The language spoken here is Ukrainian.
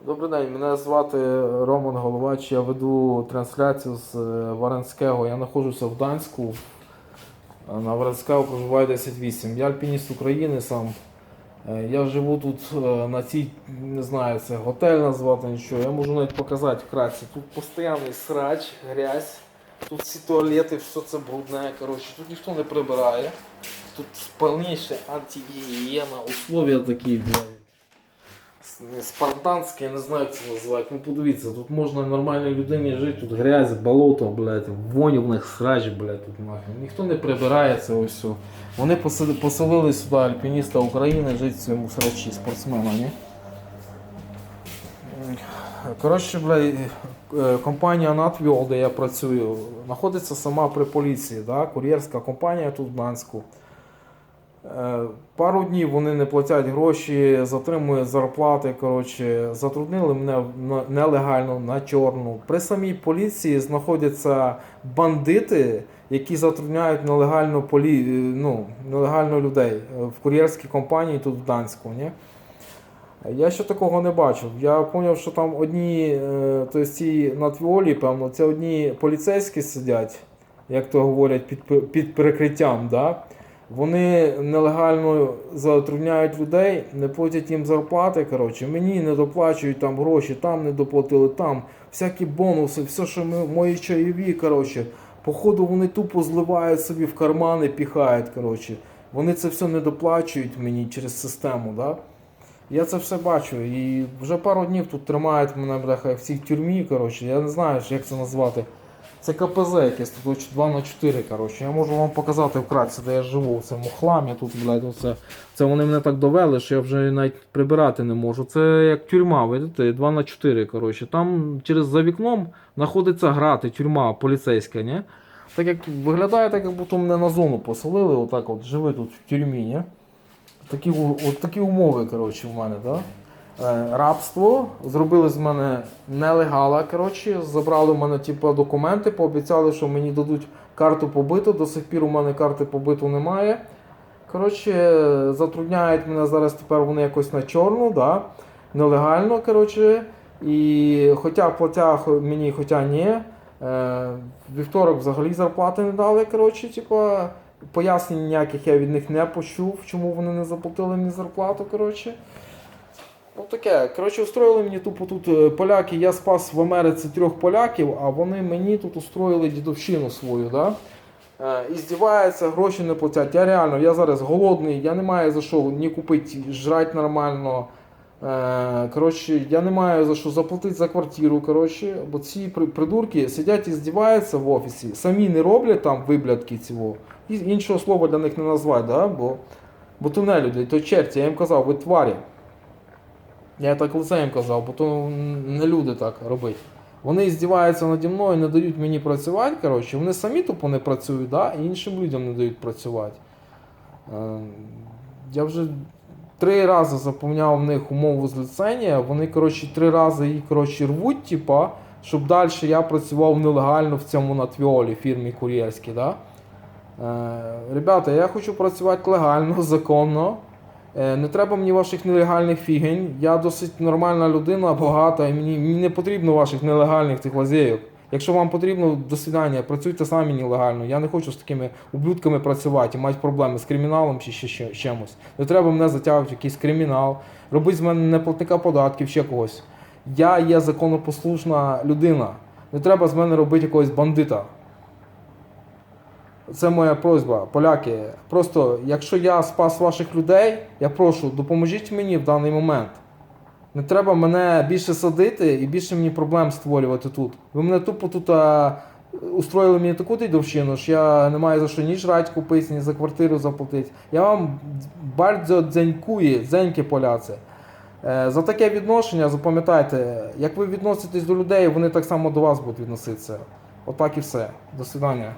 Добрий день, мене звати Роман Головач. Я веду трансляцію з е, Варанського. Я знаходжуся в Данську. На Варанського проживаю 10-8. Я альпініст України сам. Е, Я живу тут е, на цій, не знаю, це готель назвати нічого. Я можу навіть показати вкратце. Тут постійний срач, грязь. Тут всі туалети, все це брудне. Коротше, тут ніхто не прибирає. Тут повніше антигігієна, условия такі, блядь. С- Спартанське, я не знаю, як це називати. Ну подивіться, тут можна нормальній людині жити, тут грязь, болото, блядь, вонь в них срач, блядь, тут нахуй. Ніхто не прибирає це ось все. Вони посели- поселили сюди альпініста України жити в цьому срачі, спортсмена? Коротше, блядь, е, компанія Natwell, де я працюю, знаходиться сама при поліції, да? кур'єрська компанія тут в Данську. Е, Пару днів вони не платять гроші, затримують зарплати. Коротше, затруднили мене нелегально на чорну. При самій поліції знаходяться бандити, які затрудняють нелегально полі... е, ну, нелегально людей е, в кур'єрській компанії тут в Данську. Ні? Я ще такого не бачив. Я зрозумів, що там одні, тобто ці на твіолі, певно, це одні поліцейські сидять, як то говорять, під, під перекриттям. Да? Вони нелегально затрудняють людей, не платять їм зарплати. Коротше, мені не доплачують там гроші, там не доплатили, там всякі бонуси, все, що ми, мої чайові. Коротше, походу вони тупо зливають собі в кармани, піхають. Коротше. Вони це все не доплачують мені через систему. Да? Я це все бачу. І вже пару днів тут тримають мене бляха, в цій тюрмі. Коротше. Я не знаю, як це назвати. Це КПЗ якесь тут 2 на 4 коротше. Я можу вам показати вкратце, де я живу. В цьому хламі тут, блядь, оце. Це вони мене так довели, що я вже навіть прибирати не можу. Це як тюрма, видите, 2 на 4 коротше. Там через за вікном знаходиться грати, тюрма поліцейська, ні? Так як виглядає, так як будто мене на зону поселили, отак от живи тут в тюрмі, ні? Такі, от такі умови, коротше, в мене, так? Е, рабство, зробили з мене нелегала, коротше, забрали в мене типу, документи, пообіцяли, що мені дадуть карту побиту. До сих пір у мене карти побиту немає. Коротше, затрудняють мене зараз тепер вони якось на чорну, да? нелегально. коротше. І хоча платять мені, хоча ні. Е, вівторок взагалі зарплати не дали. Коротше, типу, пояснень ніяких я від них не почув, чому вони не заплатили мені зарплату. Коротше. Ну таке, коротше, устроїли мені тупо тут е, поляки. Я спас в Америці трьох поляків, а вони мені тут устроїли дідовщину свою, да? Е, і здіваються, гроші не платять. Я реально, я зараз голодний, я не маю за що ні купити, жрати нормально. Е, коротше, я не маю за що заплатити за квартиру. Коротше, бо ці придурки сидять і здіваються в офісі, самі не роблять там виблядки цього. І іншого слова для них не назвати, да? бо, бо то то черті, я їм казав, ви тварі. Я так лицеєм казав, бо то не люди так робить. Вони здіваються наді мною, не дають мені працювати. Коротше, вони самі тупо не працюють, да? і іншим людям не дають працювати. Е, Я вже три рази заповняв в них умову з ліцензія, вони коротше, три рази її коротше, рвуть, типа, щоб далі я працював нелегально в цьому натвіолі фірмі кур'єрській. Да? Е, Ребята, я хочу працювати легально, законно. Е, Не треба мені ваших нелегальних фігень. Я досить нормальна людина, багата, і мені, мені не потрібно ваших нелегальних цих лазейок. Якщо вам потрібно, до свидання, працюйте самі нелегально. Я не хочу з такими ублюдками працювати і мати проблеми з криміналом чи ще, ще чимось. Не треба мене затягувати в якийсь кримінал, робити з мене неплатника податків, ще когось. Я є законопослушна людина. Не треба з мене робити якогось бандита. Це моя просьба, поляки. Просто, якщо я спас ваших людей, я прошу, допоможіть мені в даний момент. Не треба мене більше садити і більше мені проблем створювати тут. Ви мене тупо тут а, устроїли мені таку дідовщину, що я не маю за що ні жрать купити, ні за квартиру заплатити. Я вам бардзо дзенькую, дзеньки поляці. Е, За таке відношення, запам'ятайте, як ви відноситесь до людей, вони так само до вас будуть відноситися. Отак і все. До свидання.